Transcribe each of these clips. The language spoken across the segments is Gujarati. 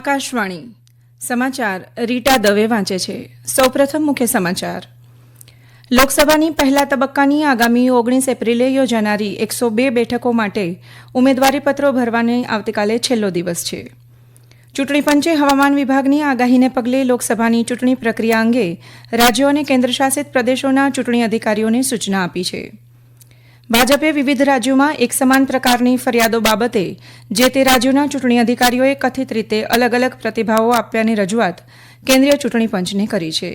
આકાશવાણી. સમાચાર રીટા દવે વાંચે છે. સૌપ્રથમ મુખ્ય સમાચાર. લોકસભાની પહેલા તબક્કાની આગામી ઓગણીસ એપ્રિલે યોજાનારી એકસો બે બેઠકો માટે ઉમેદવારીપત્રો ભરવાની આવતીકાલે છેલ્લો દિવસ છે. ચૂંટણી પંચે હવામાન વિભાગની આગાહીને પગલે લોકસભાની ચૂંટણી પ્રક્રિયા અંગે રાજ્યો અને કેન્દ્રશાસિત પ્રદેશોના ચૂંટણી અધિકારીઓને સૂચના આપી છે. ભાજપે વિવિધ રાજ્યોમાં એક સમાન પ્રકારની ફરિયાદો બાબતે જે તે રાજ્યોના ચૂંટણી અધિકારીઓએ કથિત રીતે અલગ અલગ પ્રતિભાવો આપ્યાની રજૂઆત કેન્દ્રીય ચૂંટણી પંચને કરી છે.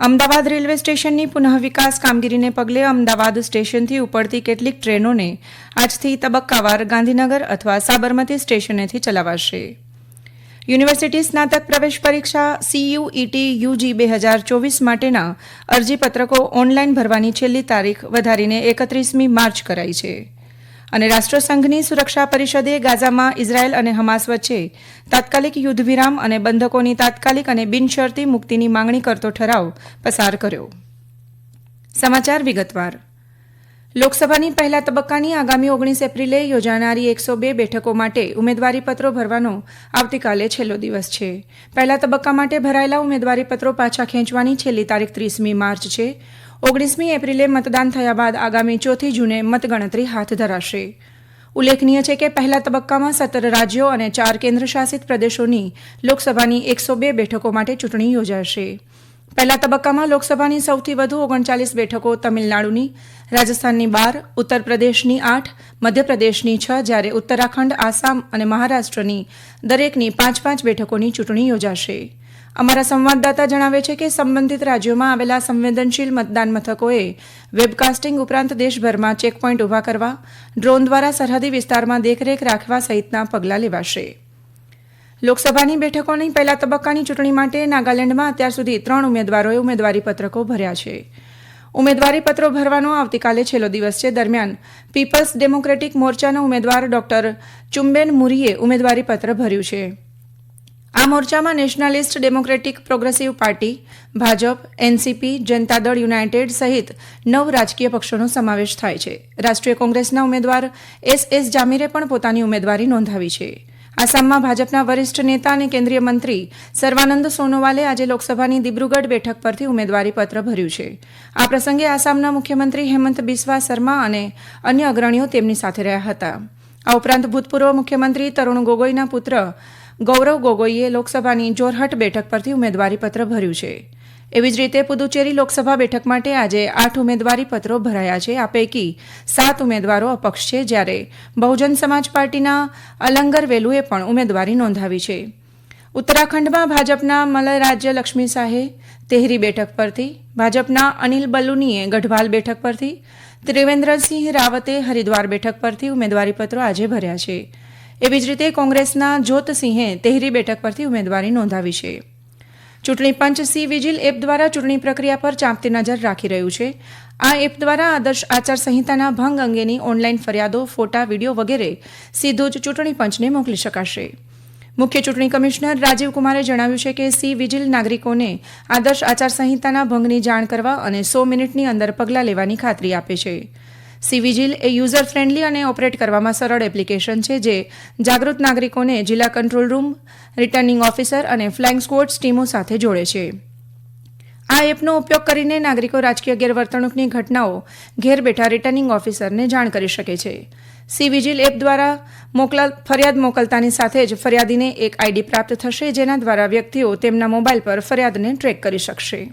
અમદાવાદ રેલવે સ્ટેશનની પુનઃવિકાસ કામગીરીને પગલે અમદાવાદ સ્ટેશનથી ઉપડતી કેટલીક ટ્રેનોને આજથી તબક્કાવાર ગાંધીનગર અથવા સાબરમતી સ્ટેશનેથી ચલાવાશે. યુનિવર્સિટી સ્નાતક પ્રવેશ પરીક્ષા સીયુઈટી યુજી બે હજાર ચોવીસ માટેના અરજીપત્રકો ઓનલાઈન ભરવાની છેલ્લી તારીખ વધારીને એકત્રીસમી માર્ચ કરાઈ છે. અને રાષ્ટ્રસંઘની સુરક્ષા પરિષદે ગાઝામાં ઇઝરાયેલ અને હમાસ વચ્ચે તાત્કાલિક યુદ્ધવિરામ અને બંધકોની તાત્કાલિક અને બિનશરતી મુક્તિની માંગણી કરતો ઠરાવ પસાર કર્યો. સમાચાર વિગતવાર. લોકસભાની પહેલા તબક્કાની આગામી ઓગણીસ એપ્રિલે યોજાનારી એકસો બે બેઠકો માટે ઉમેદવારીપત્રો ભરવાનો આવતીકાલે છેલ્લો દિવસ છે. પહેલા તબક્કા માટે ભરાયેલા ઉમેદવારીપત્રો પાછા ખેંચવાની છેલ્લી તારીખ ત્રીસમી માર્ચ છે. ઓગણીસમી એપ્રિલે મતદાન થયા બાદ આગામી ચોથી જૂને મતગણતરી હાથ ધરાશે. ઉલ્લેખનીય છે કે પહેલા તબક્કામાં સત્તર રાજ્યો અને ચાર કેન્દ્રશાસિત પ્રદેશોની લોકસભાની એકસો બે બેઠકો માટે ચૂંટણી યોજાશે. પહેલા તબક્કામાં લોકસભાની સૌથી વધુ ઓગણચાલીસ બેઠકો તમિલનાડુની, રાજસ્થાનની બાર ઉત્તર પ્રદેશની આઠ, મધ્યપ્રદેશની છ, જ્યારે ઉત્તરાખંડ, આસામ અને મહારાષ્ટ્રની દરેકની પાંચ પાંચ બેઠકોની ચૂંટણી યોજાશે. અમારા સંવાદદાતા જણાવે છે કે સંબંધિત રાજ્યોમાં આવેલા સંવેદનશીલ મતદાન મથકોએ વેબકાસ્ટિંગ ઉપરાંત દેશભરમાં ચેકપોઇન્ટ ઊભા કરવા, ડ્રોન દ્વારા સરહદી વિસ્તારમાં દેખરેખ રાખવા સહિતના પગલાં લેવાશે. લોકસભાની બેઠકોની પહેલા તબક્કાની ચૂંટણી માટે નાગાલેન્ડમાં અત્યાર સુધી ત્રણ ઉમેદવારોએ ઉમેદવારી પત્રકો ભર્યા છે. ઉમેદવારી પત્રો ભરવાનો આવતીકાલે છેલ્લો દિવસ છે. દરમિયાન પીપલ્સ ડેમોક્રેટિક મોરચાના ઉમેદવાર ડોક્ટર ચુંબેન મુરીએ ઉમેદવારી પત્ર ભર્યું છે. આ મોરચામાં nationalist democratic progressive party, Bhajpa, NCP Janata Dal united સહિત નવ રાજકીય પક્ષોનો સમાવેશ થાય છે. રાષ્ટ્રીય કોંગ્રેસના ઉમેદવાર એસ એસ જામીરે પણ પોતાની ઉમેદવારી નોંધાવી છે. આસામમાં ભાજપના વરિષ્ઠ નેતા અને કેન્દ્રીય મંત્રી સર્વાનંદ સોનોવાલે આજે લોકસભાની દિબ્રુગઢ બેઠક પરથી ઉમેદવારીપત્ર ભર્યું છે. આ પ્રસંગે આસામના મુખ્યમંત્રી હેમંત બિસ્વા શર્મા અને અન્ય અગ્રણીઓ તેમની સાથે રહ્યા હતા. આ ઉપરાંત ભૂતપૂર્વ મુખ્યમંત્રી તરુણ ગોગોઈના પુત્ર ગૌરવ ગોગોઈએ લોકસભાની જોરહટ બેઠક પરથી ઉમેદવારીપત્ર ભર્યું છે. એવી જ રીતે પુદુચેરી લોકસભા બેઠક માટે આજે આઠ ઉમેદવારી પત્રો ભરાયા છે. આ પૈકી સાત ઉમેદવારો અપક્ષ છે જ્યારે બહુજન સમાજ પાર્ટીના અલંગર વેલુએ પણ ઉમેદવારી નોંધાવી છે. ઉત્તરાખંડમાં ભાજપના મલયરાજ્ય લક્ષ્મી શાહે તેહરી બેઠક પરથી, ભાજપના અનિલ બલુનીએ ગઢવાલ બેઠક પરથી, ત્રિવેન્દ્રસિંહ રાવતે હરિદ્વાર બેઠક પરથી ઉમેદવારીપત્રો આજે ભર્યા છે. એવી જ રીતે કોંગ્રેસના જ્યોતસિંહે તેહરી બેઠક પરથી ઉમેદવારી નોંધાવી છે. ચૂંટણી પંચ સી વિજિલ એપ દ્વારા ચૂંટણી પ્રક્રિયા પર ચાંપતી નજર રાખી રહ્યું છે. આ એપ દ્વારા આદર્શ આચારસંહિતાના ભંગ અંગેની ઓનલાઈન ફરિયાદો, ફોટા, વીડિયો વગેરે સીધો જ ચૂંટણી પંચને મોકલી શકાશે. મુખ્ય ચૂંટણી કમિશનર રાજીવ કુમારે જણાવ્યું છે કે સી વિજિલ નાગરિકોને આદર્શ આચારસંહિતાના ભંગની જાણ કરવા અને સો મિનિટની અંદર પગલાં લેવાની ખાતરી આપે છે. સી વિજિલ એ યુઝર ફ્રેન્ડલી અને ઓપરેટ કરવામાં સરળ એપ્લિકેશન છે, જે જાગૃત નાગરિકોને જિલ્લા કંટ્રોલ રૂમ, રિટર્નિંગ ઓફિસર અને ફ્લાઇંગ સ્ક્વોડ્સ ટીમો સાથે જોડે છે. આ એપનો ઉપયોગ કરીને નાગરિકો રાજકીય ગેરવર્તણૂકની ઘટનાઓ ઘેર બેઠા રિટર્નિંગ ઓફિસરને જાણ કરી શકે છે. સી વિજિલ એપ દ્વારા મોકલા, ફરિયાદ મોકલતાની સાથે જ ફરિયાદીને એક આઈડી પ્રાપ્ત થશે, જેના દ્વારા વ્યક્તિઓ તેમના મોબાઈલ પર ફરિયાદને ટ્રેક કરી શકશે.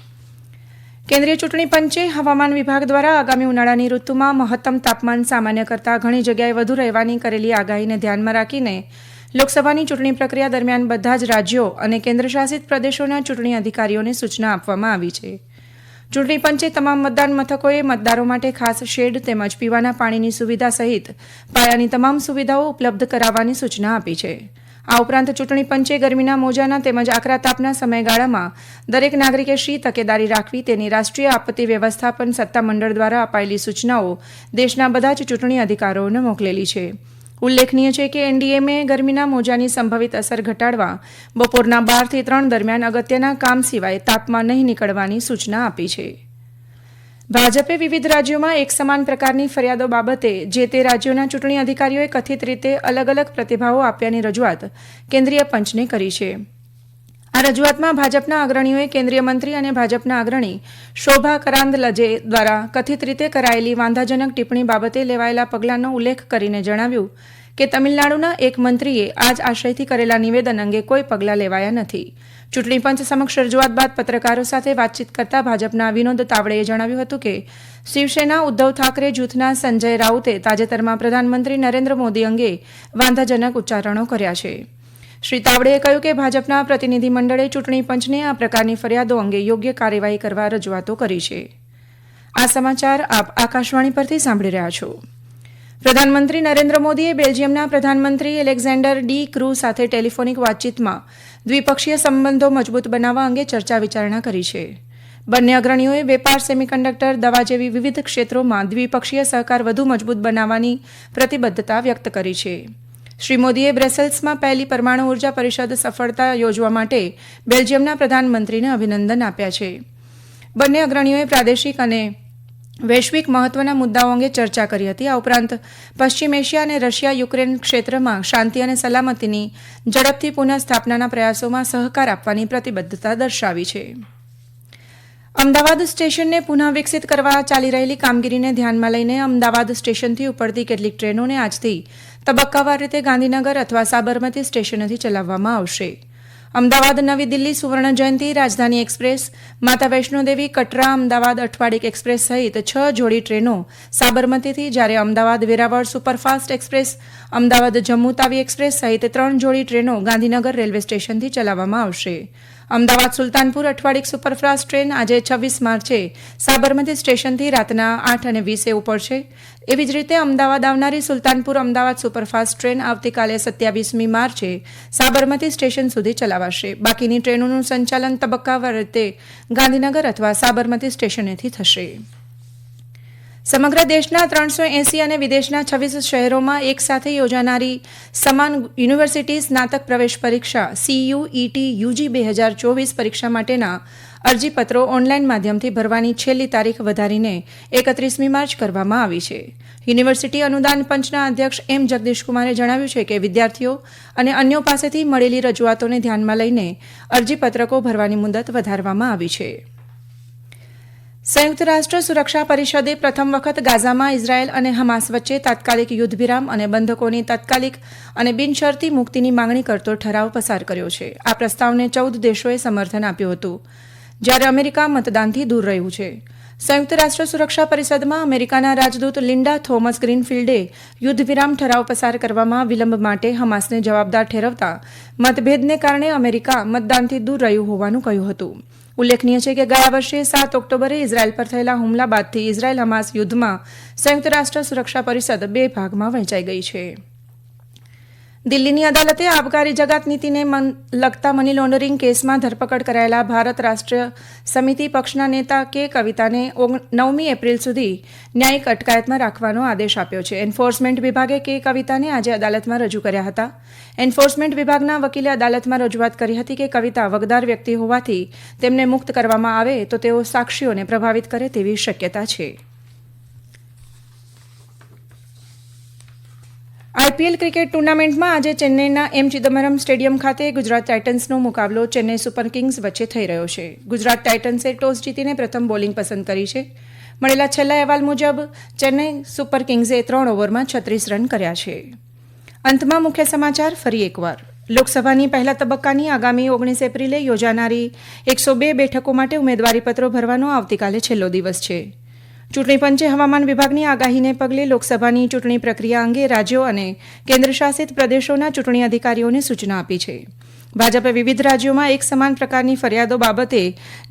કેન્દ્રીય ચૂંટણી પંચે હવામાન વિભાગ દ્વારા આગામી ઉનાળાની ઋતુમાં મહત્તમ તાપમાન સામાન્ય કરતાં ઘણી જગ્યાએ વધુ રહેવાની કરેલી આગાહીને ધ્યાનમાં રાખીને લોકસભાની ચૂંટણી પ્રક્રિયા દરમિયાન બધા જ રાજ્યો અને કેન્દ્રશાસિત પ્રદેશોના ચૂંટણી અધિકારીઓને સૂચના આપવામાં આવી છે. ચૂંટણી પંચે તમામ મતદાન મથકોએ મતદારો માટે ખાસ શેડ તેમજ પીવાના પાણીની સુવિધા સહિત પાયાની તમામ સુવિધાઓ ઉપલબ્ધ કરાવવાની સૂચના આપી છે. આ ઉપરાંત ચૂંટણી પંચે ગરમીના મોજાના તેમજ આકરા તાપના સમયગાળામાં દરેક નાગરિકે શી તકેદારી રાખવી તેની રાષ્ટ્રીય આપત્તિ વ્યવસ્થાપન સત્તામંડળ દ્વારા અપાયેલી સૂચનાઓ દેશના બધા જ ચૂંટણી અધિકારીઓને મોકલેલી છે. ઉલ્લેખનીય છે કે એનડીએમએ ગરમીના મોજાની સંભવિત અસર ઘટાડવા બપોરના બારથી ત્રણ દરમિયાન અગત્યના કામ સિવાય તાપમાં નહીં નીકળવાની સૂચના આપી છે. ભાજપે વિવિધ રાજ્યોમાં એક સમાન પ્રકારની ફરિયાદો બાબતે જે તે રાજ્યોના ચૂંટણી અધિકારીઓએ કથિત રીતે અલગ અલગ પ્રતિભાવો આપ્યાની રજૂઆત કેન્દ્રીય પંચને કરી છે. આ રજૂઆતમાં ભાજપના અગ્રણીઓએ કેન્દ્રીય મંત્રી અને ભાજપના અગ્રણી શોભા કરાંદલજે દ્વારા કથિત રીતે કરાયેલી વાંધાજનક ટિપ્પણી બાબતે લેવાયેલા પગલાંનો ઉલ્લેખ કરીને જણાવ્યું કે તમિલનાડુના એક મંત્રીએ આ જ આશયથી કરેલા નિવેદન અંગે કોઈ પગલાં લેવાયા નથી. ચૂંટણી પંચ સમક્ષ રજૂઆત બાદ પત્રકારો સાથે વાતચીત કરતા ભાજપના વિનોદ તાવડેએ જણાવ્યું હતું કે, શિવસેના ઉદ્ધવ ઠાકરે જૂથના સંજય રાઉતે તાજેતરમાં પ્રધાનમંત્રી નરેન્દ્ર મોદી અંગે વાંધાજનક ઉચ્ચારણો કર્યા છે. શ્રી તાવડેએ કહ્યું કે ભાજપના પ્રતિનિધિમંડળે ચૂંટણી પંચને આ પ્રકારની ફરિયાદો અંગે યોગ્ય કાર્યવાહી કરવા રજૂઆતો કરી છે. આ સમાચાર આપ આકાશવાણી પરથી સાંભળી રહ્યા છો. પ્રધાનમંત્રી નરેન્દ્ર મોદીએ બેલ્જિયમના પ્રધાનમંત્રી એલેક્ઝાન્ડર ડી ક્રુ સાથે ટેલિફોનિક વાતચીતમાં દ્વિપક્ષીય સંબંધો મજબૂત બનાવવા અંગે ચર્ચા વિચારણા કરી છે. બંને અગ્રણીઓએ વેપાર સેમિકન્ડક્ટર દવા જેવી વિવિધ ક્ષેત્રોમાં દ્વિપક્ષીય સહકાર વધુ મજબૂત બનાવવાની પ્રતિબદ્ધતા વ્યક્ત કરી છે. શ્રી મોદીએ બ્રેસેલ્સમાં પહેલી પરમાણુ ઊર્જા પરિષદ સફળતા યોજવા માટે બેલ્જિયમના પ્રધાનમંત્રીને અભિનંદન આપ્યા છે. બંને અગ્રણીઓએ પ્રાદેશિક અને વૈશ્વિક મહત્વના મુદ્દાઓ અંગે ચર્ચા કરી હતી. આ ઉપરાંત પશ્ચિમ એશિયા અને રશિયા યુક્રેન ક્ષેત્રમાં શાંતિ અને સલામતીની ઝડપથી પુનઃસ્થાપનાના પ્રયાસોમાં સહકાર આપવાની પ્રતિબદ્ધતા દર્શાવી છે. અમદાવાદ સ્ટેશનને પુનઃ વિકસિત કરવા ચાલી રહેલી કામગીરીને ધ્યાનમાં લઈને અમદાવાદ સ્ટેશનથી ઉપડતી કેટલીક ટ્રેનોને આજથી તબક્કાવાર રીતે ગાંધીનગર અથવા સાબરમતી સ્ટેશનેથી ચલાવવામાં આવશે. અમદાવાદ નવી દિલ્હી સુવર્ણ જયંતિ, રાજધાની એક્સપ્રેસ, માતા વૈષ્ણોદેવી, કટરા, અમદાવાદ અઠવાડિક એક્સપ્રેસ સહિત છ જોડી ટ્રેનો સાબરમતીથી જ્યારે Ahmedabad Veraval superfast express, Ahmedabad Jammu Tawi express સહિત ત્રણ જોડી ટ્રેનો ગાંધીનગર રેલવે સ્ટેશનથી ચલાવવામાં આવશે. અમદાવાદ સુલતાનપુર અઠવાડિક સુપરફાસ્ટ ટ્રેન આજે છવ્વીસ માર્ચે સાબરમતી સ્ટેશનથી રાતના આઠ અને વીસે ઉપડશે એવી જ રીતે અમદાવાદ આવનારી સુલતાનપુર અમદાવાદ સુપરફાસ્ટ ટ્રેન આવતીકાલે સત્યાવીસમી માર્ચે સાબરમતી સ્ટેશન સુધી ચલાવાશે. બાકીની ટ્રેનોનું સંચાલન તબક્કાવાર રીતે ગાંધીનગર અથવા સાબરમતી સ્ટેશનેથી થશે. સમગ્ર દેશના ત્રણસો એંસી અને વિદેશના છવ્વીસ શહેરોમાં એક સાથે યોજાનારી સમાન યુનિવર્સિટી સ્નાતક પ્રવેશ પરીક્ષા સીયુઈટી યુજી બે હજાર ચોવીસ પરીક્ષા માટેના અરજીપત્રો ઓનલાઈન માધ્યમથી ભરવાની છેલ્લી તારીખ વધારીને એકત્રીસમી માર્ચ કરવામાં આવી છે. યુનિવર્સિટી અનુદાન પંચના અધ્યક્ષ એમ જગદીશકુમારે જણાવ્યું છે કે વિદ્યાર્થીઓ અને અન્યો પાસેથી મળેલી રજૂઆતોને ધ્યાનમાં લઈને અરજીપત્રકો ભરવાની મુદત વધારવામાં આવી છે. સંયુક્ત રાષ્ટ્ર સુરક્ષા પરિષદે પ્રથમ વખત ગાઝામાં ઇઝરાયેલ અને હમાસ વચ્ચે તાત્કાલિક યુદ્ધવિરામ અને બંધકોની તાત્કાલિક અને બિનશરતી મુક્તિની માંગણી કરતો ઠરાવ પસાર કર્યો છે. આ પ્રસ્તાવને ચૌદ દેશોએ સમર્થન આપ્યું હતું. જ્યારે અમેરિકા મતદાનથી દૂર રહ્યું છે. સંયુક્ત રાષ્ટ્ર સુરક્ષા પરિષદમાં અમેરિકાના રાજદૂત લિન્ડા થોમસ ગ્રીનફિલ્ડે યુદ્ધવિરામ ઠરાવ પસાર કરવામાં વિલંબ માટે હમાસને જવાબદાર ઠેરવતા મતભેદને કારણે અમેરિકા મતદાનથી દૂર રહ્યું હોવાનું કહ્યું હતું. ઉલ્લેખનીય છે કે ગયા વર્ષે સાત ઓક્ટોબરે ઇઝરાયલ પર થયેલા હુમલા બાદથી ઇઝરાયલ હમાસ યુદ્ધમાં સંયુક્ત રાષ્ટ્ર સુરક્ષા પરિષદ બે ભાગમાં વહેંચાઈ ગઈ છે. દિલ્હીની અદાલતે આબકારી જગત નીતિને લગતા મની લોન્ડરિંગ કેસમાં ધરપકડ કરાયેલા ભારત રાષ્ટ્રીય સમિતિ પક્ષના નેતા કે કવિતાને નવમી એપ્રિલ સુધી ન્યાયિક અટકાયતમાં રાખવાનો આદેશ આપ્યો છે. એન્ફોર્સમેન્ટ વિભાગે કે કવિતાને આજે અદાલતમાં રજૂ કર્યા હતા. એન્ફોર્સમેન્ટ વિભાગના વકીલે અદાલતમાં રજૂઆત કરી હતી કે કવિતા વગદાર વ્યક્તિ હોવાથી તેમને મુક્ત કરવામાં આવે તો તેઓ સાક્ષીઓને પ્રભાવિત કરે તેવી શક્યતા છે. આઈપીએલ ક્રિકેટ ટુર્નામેન્ટમાં આજે ચેન્નઈના એમ ચિદમ્બરમ સ્ટેડિયમ ખાતે ગુજરાત ટાઇટન્સનો મુકાબલો ચેન્નઈ સુપર કિંગ્સ વચ્ચે થઈ રહ્યો છે. ગુજરાત ટાઇટન્સે ટોસ જીતીને પ્રથમ બોલિંગ પસંદ કરી છે. મળેલા છેલ્લા અહેવાલ મુજબ, ચેન્નઈ સુપર કિંગ્સે ત્રણ ઓવરમાં છત્રીસ રન કર્યા છે. અંતમાં મુખ્ય સમાચાર ફરી એકવાર. લોકસભાની પહેલા તબક્કાની આગામી ઓગણીસ એપ્રિલે યોજાનારી એકસો બે બેઠકો માટે ઉમેદવારીપત્રો ભરવાનો આવતીકાલે છેલ્લો દિવસ છે. ચૂંટણી પંચે હવામાન વિભાગની આગાહીને પગલે લોકસભાની ચૂંટણી પ્રક્રિયા અંગે રાજ્યો અને કેન્દ્રશાસિત પ્રદેશોના ચૂંટણી અધિકારીઓને સૂચના આપી છે. ભાજપે વિવિધ રાજ્યોમાં એક સમાન પ્રકારની ફરિયાદો બાબતે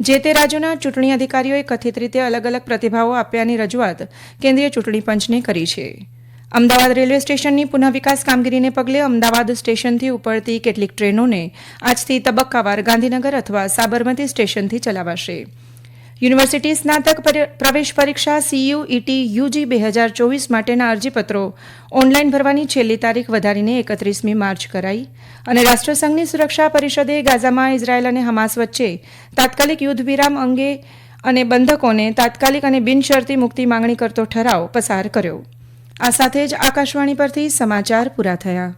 જે તે રાજ્યોના ચૂંટણી અધિકારીઓએ કથિત રીતે અલગ અલગ પ્રતિભાવો આપ્યાની રજૂઆત કેન્દ્રીય ચૂંટણી પંચને કરી છે. અમદાવાદ રેલવે સ્ટેશનની પુનઃ વિકાસ કામગીરીને પગલે અમદાવાદ સ્ટેશનથી ઉપડતી કેટલીક ટ્રેનોને આજથી તબક્કાવાર ગાંધીનગર અથવા સાબરમતી સ્ટેશનથી ચલાવાશે. યુનિવર્સિટી સ્નાતક પ્રવેશ પરીક્ષા સીયુઈટી યુજી બે હજાર ચોવીસ માટેના અરજીપત્રો ઓનલાઈન ભરવાની છેલ્લી તારીખ વધારીને એકત્રીસમી માર્ચ કરાઈ અને રાષ્ટ્રસંઘની સુરક્ષા પરિષદે ગાઝામાં ઇઝરાયેલ અને હમાસ વચ્ચે તાત્કાલિક યુદ્ધ વિરામ અંગે અને બંધકોને તાત્કાલિક અને બિનશરતી મુક્તિ માંગણી કરતો ઠરાવ પસાર કર્યો. આ સાથે જ આકાશવાણી પરથી સમાચાર પૂરા થયા.